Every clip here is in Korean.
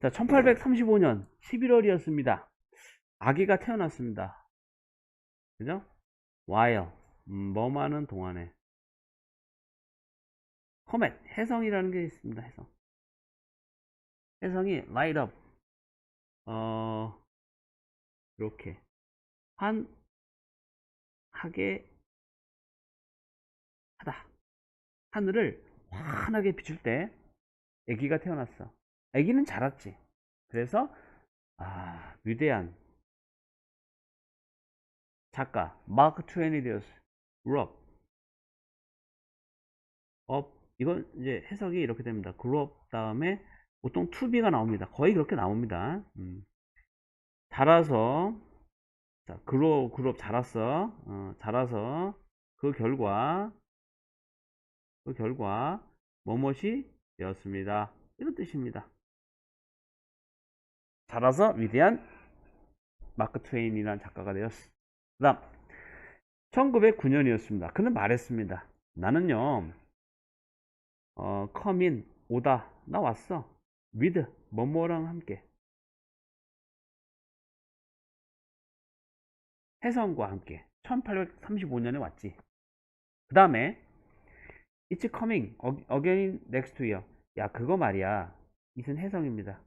자, 1835년 11월이었습니다. 아기가 태어났습니다. 그죠? while 음, 뭐하는 동안에 comet 해성이라는 게 있습니다. 해성 해성이 light up 어 이렇게 환 하게 하다 하늘을 환하게 비출 때 아기가 태어났어. 아기는 자랐지. 그래서 아 위대한 작가 마크 트웨니 되었어. 그룹 업 이건 이제 해석이 이렇게 됩니다. 그룹 다음에 보통 투비가 나옵니다. 거의 그렇게 나옵니다. 음. 자라서 자 그룹 그룹 자랐어. 어, 자라서 그 결과 그 결과 뭐뭇이 되었습니다. 이런 뜻입니다. 자라서 위대한 마크 트웨인이라는 작가가 되었어. 그 다음 1909년이었습니다. 그는 말했습니다. 나는요 어, 커민 오다 나 왔어 with 뭐뭐랑 함께 해성과 함께 1835년에 왔지. 그 다음에 It's coming again next year. 야 그거 말이야. 이은 해성입니다.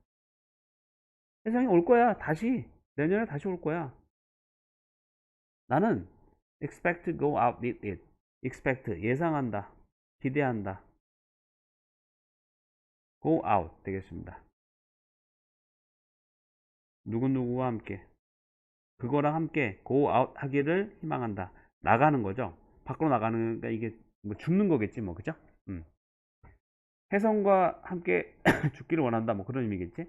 해성이 올 거야. 다시 내년에 다시 올 거야. 나는 expect to go out with it. expect 예상한다. 기대한다. go out 되겠습니다. 누구누구와 함께 그거랑 함께 go out 하기를 희망한다. 나가는 거죠. 밖으로 나가는 게 이게 뭐 죽는 거겠지 뭐 그죠? 음. 해성과 함께 죽기를 원한다 뭐 그런 의미겠지?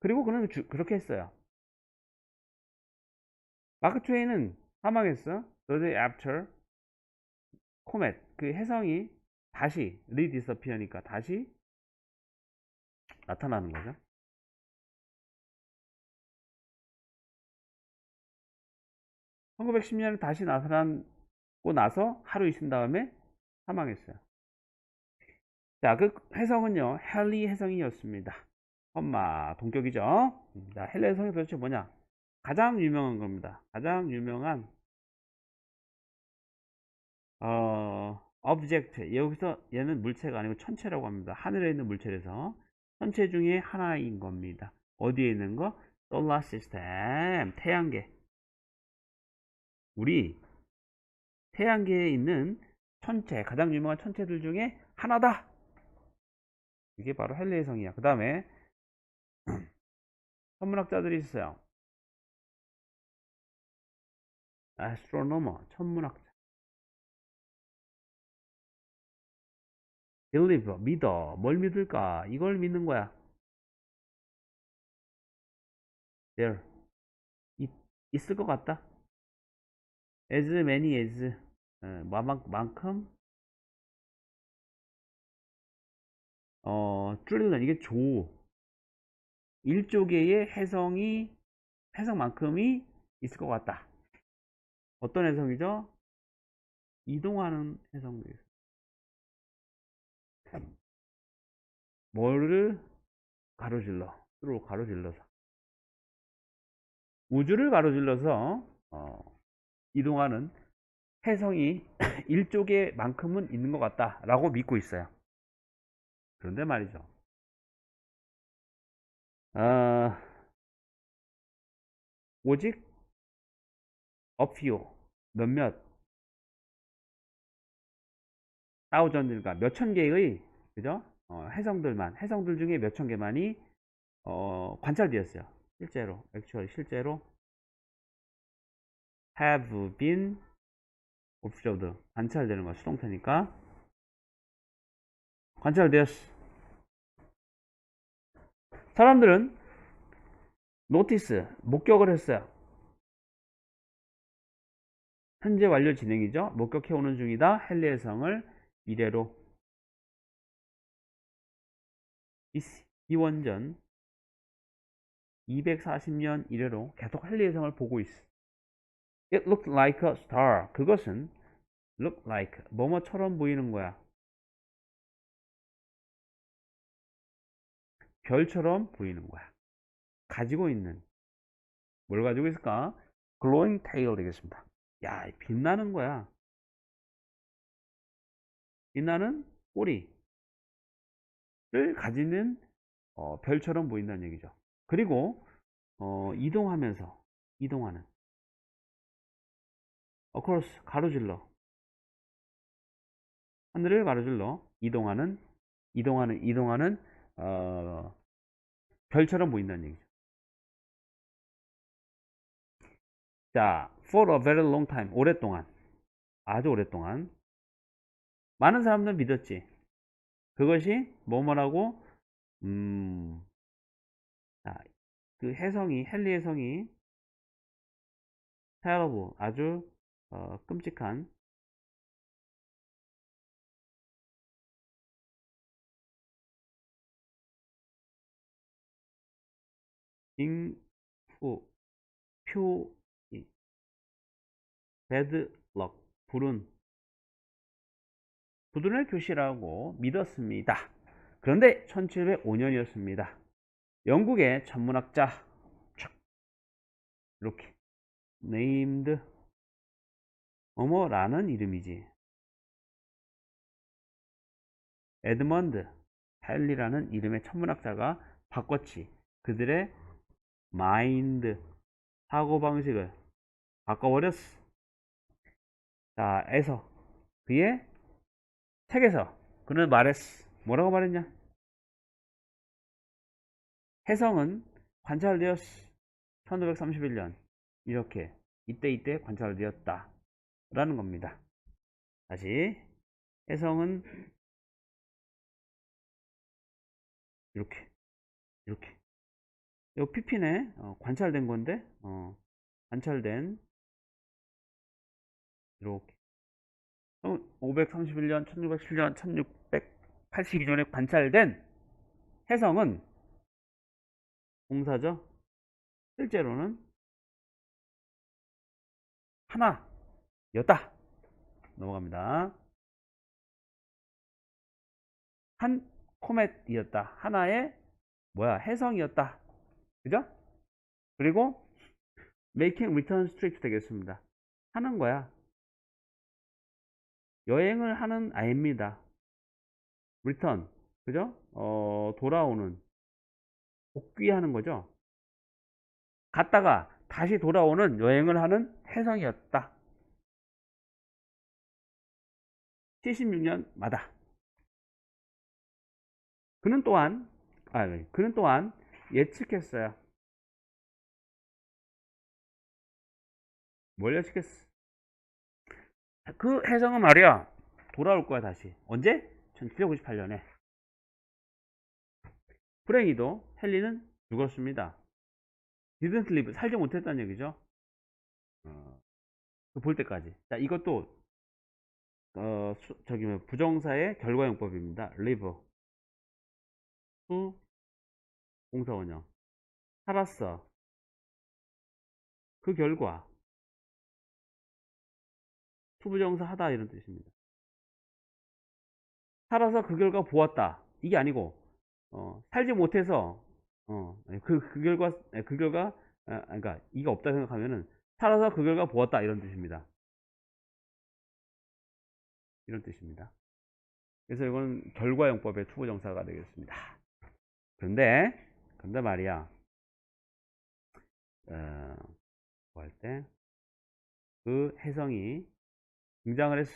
그리고 그는 주, 그렇게 했어요. 마크 트웨이는 사망했어. The day 코멧 그 해성이 다시 리디서피어니까 다시 나타나는 거죠. (1910년에) 다시 나타나고 나서 하루 있은 다음에 사망했어요. 자, 그 해성은요, 헨리 해성이었습니다. 엄마, 동격이죠? 자, 헨리 해성이 도대체 뭐냐? 가장 유명한 겁니다. 가장 유명한, 어, object. 여기서 얘는 물체가 아니고 천체라고 합니다. 하늘에 있는 물체에서 천체 중에 하나인 겁니다. 어디에 있는 거? 솔라 시스템, 태양계. 우리 태양계에 있는 천체, 가장 유명한 천체들 중에 하나다. 이게 바로 헬레의 성이야. 그 다음에 천문학자들이 있어요. astronomer, 천문학자. believe, 믿어. 뭘 믿을까? 이걸 믿는 거야. there. 있, 있을 것 같다. as many as. 어, 만큼 어, trillion 이게 조 1조 개의 해성이 해성만큼이 있을 것 같다. 어떤 해성이죠? 이동하는 해성도 있어요. 뭐를 가로질러? 로 가로질러서 우주를 가로질러서 어, 이동하는 해성이 일족의만큼은 있는 것 같다라고 믿고 있어요. 그런데 말이죠. 아, 오직 어피오 몇몇 사우전들과 몇천 개의 그죠? 어, 해성들만 해성들 중에 몇천 개만이 어, 관찰되었어요. 실제로, 액츄얼 실제로 have been observed 관찰되는 거 수동태니까 관찰되었어. 사람들은 노티스 목격을 했어요. 현재 완료 진행이죠. 목격해 오는 중이다. 헨리의 성을 미래로 이원전 240년 이래로 계속 헨리의 성을 보고 있어. It looked like a star. 그것은 look like 뭐뭐처럼 보이는 거야. 별처럼 보이는 거야. 가지고 있는 뭘 가지고 있을까? glowing tail 되겠습니다. 야, 빛나는 거야. 빛나는 꼬리를 가지는 어, 별처럼 보인다는 얘기죠. 그리고 어, 이동하면서 이동하는 across 가로질러 하늘을 가로질러 이동하는 이동하는 이동하는 어, 별처럼 보인다는 얘기죠. 자, for a very long time 오랫동안 아주 오랫동안 많은 사람들 믿었지. 그것이 뭐뭐라고 음, 자, 그 해성이 헨리 해성이 terrible 아주 어, 끔찍한 잉후 표 배드 럭 불운 부둔을 교시라고 믿었습니다. 그런데 1705년이었습니다. 영국의 천문학자 이렇게 named 뭐뭐라는 이름이지 에드먼드 헨리라는 이름의 천문학자가 바꿨지 그들의 마인드 사고방식을 바꿔버렸어. 자 에서 그의 책에서 그는 말했어. 뭐라고 말했냐? 해성은 관찰되었어. 1531년 이렇게 이때 이때 관찰되었다. 라는 겁니다. 다시 해성은 이렇게 이렇게 이 PP네 어, 관찰된 건데 어, 관찰된 이렇게. 531년 1607년 1682년에 관찰된 해성은 공사죠? 실제로는 하나였다. 넘어갑니다. 한 코멧이었다. 하나의 뭐야 해성이었다 그죠? 그리고 making return strict 되겠습니다 하는 거야 여행을 하는 아입니다 return 그죠? 어, 돌아오는 복귀하는 거죠 갔다가 다시 돌아오는 여행을 하는 해성이었다 76년마다 그는 또한 아, 네. 그는 또한 예측했어요. 뭘 예측했어? 그 해성은 말이야 돌아올 거야 다시 언제? 1798년에 불행히도 헨리는 죽었습니다. didn't live 살지 못했다는 얘기죠. 어, 볼 때까지. 자 이것도 어, 수, 저기 뭐 부정사의 결과용법입니다. live 후 공사 원형 살았어. 그 결과. 투부정사 하다 이런 뜻입니다. 살아서 그 결과 보았다. 이게 아니고 어, 살지 못해서 어, 그, 그 결과 그 결과 아, 그러니까 이가 없다 생각하면은 살아서 그 결과 보았다 이런 뜻입니다. 이런 뜻입니다. 그래서 이건 결과용법의 투부정사가 되겠습니다. 그런데 근데 말이야, 어, 뭐 할 때, 그 해성이 등장을 했어.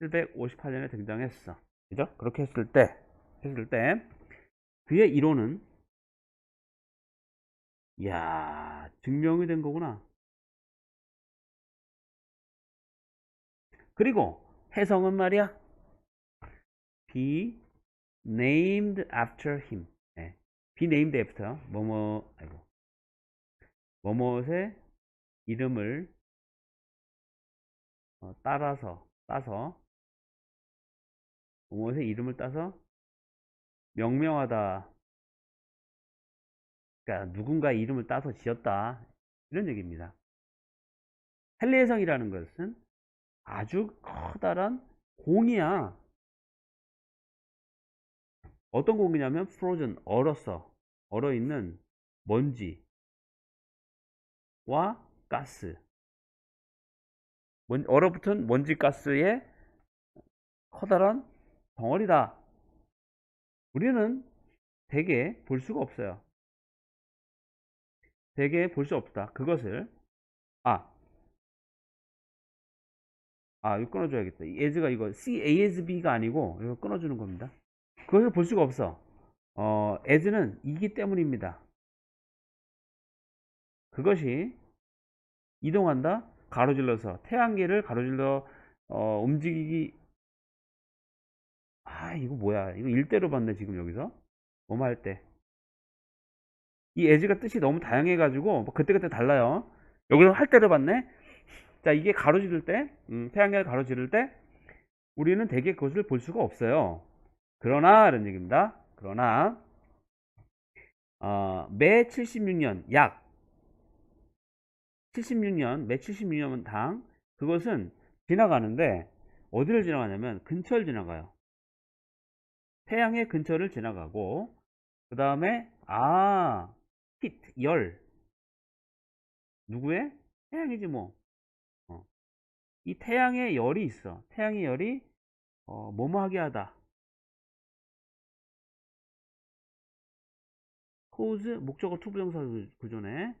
1758년에 등장했어. 그죠? 그렇게 했을 때, 했을 때, 그의 이론은, 이야, 증명이 된 거구나. 그리고 해성은 말이야, 비, named after him. 네. be named after 뭐뭐 아이고 뭐뭐의 이름을 어, 따라서 따서 뭐뭐의 이름을 따서 명명하다. 그러니까 누군가 이름을 따서 지었다 이런 얘기입니다. 헬레성이라는 것은 아주 커다란 공이야. 어떤 공기냐면 frozen 얼었어 얼어 있는 먼지와 가스 먼- 얼어붙은 먼지 가스의 커다란 덩어리다. 우리는 대개 볼 수가 없어요. 대개 볼 수 없다. 그것을 아, 아 이거 끊어줘야겠다. 이 as가 이거 C A S B가 아니고 이거 끊어주는 겁니다. 그것을 볼 수가 없어. 어, as는 이기 때문입니다. 그것이 이동한다. 가로질러서. 태양계를 가로질러 어, 움직이기. 아 이거 뭐야. 이거 일대로 봤네 지금 여기서. 뭐뭐 할때. 이 에즈가 뜻이 너무 다양해 가지고 뭐 그때그때 달라요. 여기서 할 때를 봤네. 자 이게 가로지를 때 음, 태양계를 가로지를 때 우리는 대개 그것을 볼 수가 없어요 그러나 이런 얘기입니다 그러나 어, 매 76년 약 76년 매 76년 당 그것은 지나가는데 어디를 지나가냐면 근처를 지나가요 태양의 근처를 지나가고 그 다음에 아 히트 열 누구의 태양이지 뭐. 어. 이 태양의 열이 있어. 태양의 열이 어, 뭐뭐 하게 하다. Cause 목적어 투부정사 구조네.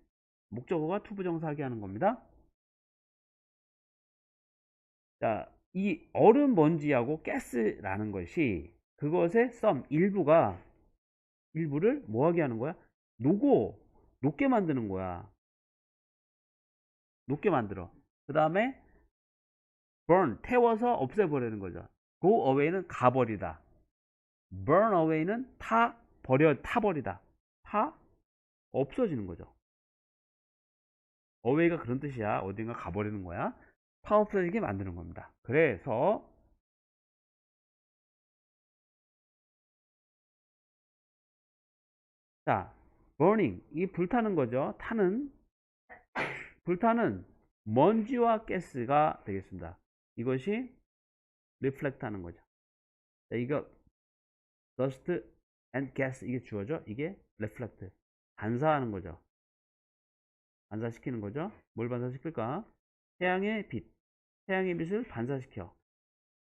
목적어가 투부정사하게 하는 겁니다. 자, 이 얼음 먼지하고 가스라는 것이 그것의 썸 일부가 일부를 뭐하게 하는 거야? 녹고 녹게 만드는 거야. 녹게 만들어. 그 다음에 burn 태워서 없애버리는 거죠. go away는 가버리다. burn away는 타 버려 타버리다. 타 없어지는 거죠. away가 그런 뜻이야. 어딘가 가버리는 거야. 타 없어지게 만드는 겁니다. 그래서 자, burning 이 불타는 거죠. 타는 불타는 먼지와 가스가 되겠습니다. 이것이 reflect 하는 거죠. 자, 이거 dust and gas 이게 주어져. 이게 reflect 반사하는 거죠. 반사시키는 거죠. 뭘 반사시킬까? 태양의 빛. 태양의 빛을 반사시켜.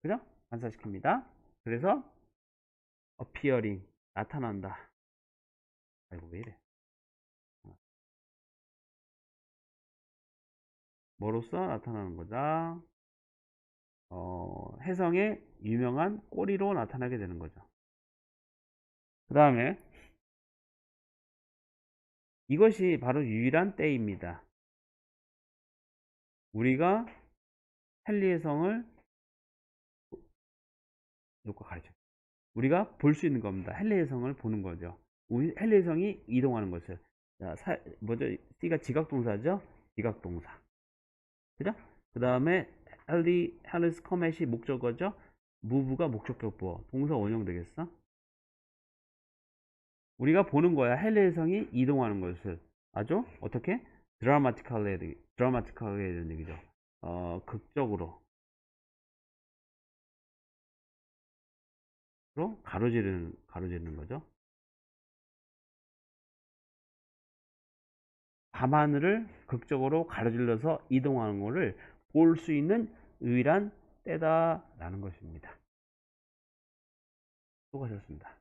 그죠? 반사시킵니다. 그래서 appearing 나타난다. 아이고 왜 이래 뭐로써 나타나는 거다 어, 해성의 유명한 꼬리로 나타나게 되는 거죠 그 다음에 이것이 바로 유일한 때입니다 우리가 헨리의 성을 요거 가르쳐 우리가 볼 수 있는 겁니다 헨리의 성을 보는 거죠 헬리의 성이 이동하는 것을 자, 사, 뭐죠? C가 지각동사죠? 지각동사 그죠? 그 다음에 헬리, 헬리스 커맷이 목적어죠? 무브가 목적격보 동사 원형 되겠어? 우리가 보는 거야 헬리의 성이 이동하는 것을 아주 어떻게? 드라마티컬리 드라마티컬리 이런 얘기죠 어, 극적으로 가로지르는 가로지르는 거죠 밤하늘을 극적으로 가로질러서 이동하는 것을 볼 수 있는 유일한 때다라는 것입니다. 수고하셨습니다.